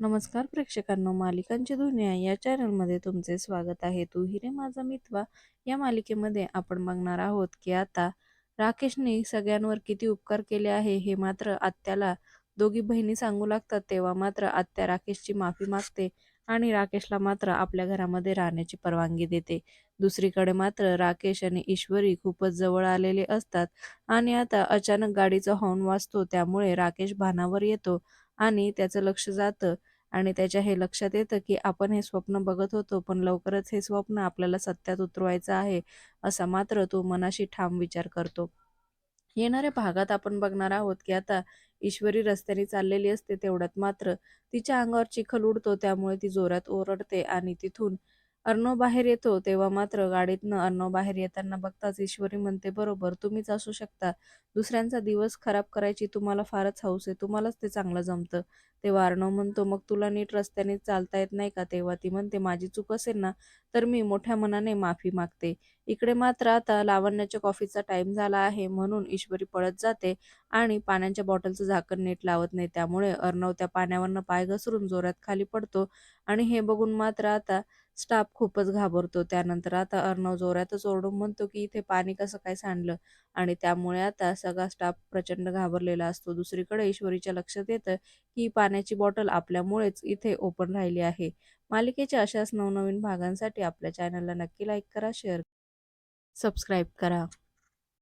नमस्कार प्रेक्षकांनो मालिकांची दुनिया या चॅनलमध्ये तुमचे स्वागत आहे. तू हिरे माझा मितवा. या मालिकेमध्ये आपण बघणार आहोत की आता राकेशने सगळ्यांवर किती उपकार केले आहे हे मात्र आत्याला दोघी बहिणी सांगू लागतात. तेव्हा मात्र आत्या राकेशची माफी मागते आणि राकेशला मात्र आपल्या घरामध्ये राहण्याची परवानगी देते. दुसरीकडे मात्र राकेश आणि ईश्वरी खूपच जवळ आलेले असतात आणि आता अचानक गाडीचा हॉर्न वाजतो त्यामुळे राकेश भानावर येतो आणि त्याचं लक्ष जातं आणि त्याच्या हे लक्षात येतं की आपण हे स्वप्न बघत होतो पण लवकरच हे स्वप्न आपल्याला सत्यात उतरवायचं आहे असा मात्र तो मनाशी ठाम विचार करतो. येणाऱ्या भागात आपण बघणार आहोत की आता ईश्वरी रस्त्याने चाललेली असते तेवढ्यात मात्र तिच्या अंगावर चिखल उडतो त्यामुळे ती जोरात ओरडते आणि तिथून अर्णव बाहेर येतो तेव्हा मात्र गाडीतनं अर्णव बाहेर येताना बघताच ईश्वरी म्हणते बरोबर तुम्हीच असू शकता. दुसऱ्यांचा दिवस खराब करायची तुम्हाला फारच हौस आहे तुम्हालाच ते चांगलं जमतं. तेव्हा अर्णव म्हणतो मग तुला नीट रस्त्याने चालता येत नाही का? तेव्हा ती म्हणते माझी चूक असेल ना तर मी मोठ्या मनाने माफी मागते. इकडे मात्र आता लावण्याच्या कॉफीचा टाइम झाला आहे म्हणून ईश्वरी पळत जाते. आणि पाण्याच्या बॉटलचं झाकण नीट लावत नाही. त्यामुळे अर्णव त्या पाण्यावरनं पाय घसरून जोरात खाली पडतो आणि हे बघून मात्र आता स्टाफ खूपच घाबरतो. त्यानंतर आता अर्णव जोरातच ओरडून म्हणतो की इथे पाणी कसं काय सांडलं? आणि त्यामुळे आता सगळा स्टाफ प्रचंड घाबरलेला असतो. दुसरीकडे ईश्वरीच्या लक्षात येतं की पाण्याची बॉटल आपल्यामुळेच इथे ओपन राहिली आहे. मालिकेच्या अशाच नवनवीन भागांसाठी आपल्या चॅनलला नक्की लाईक करा शेअर सबस्क्राईब करा.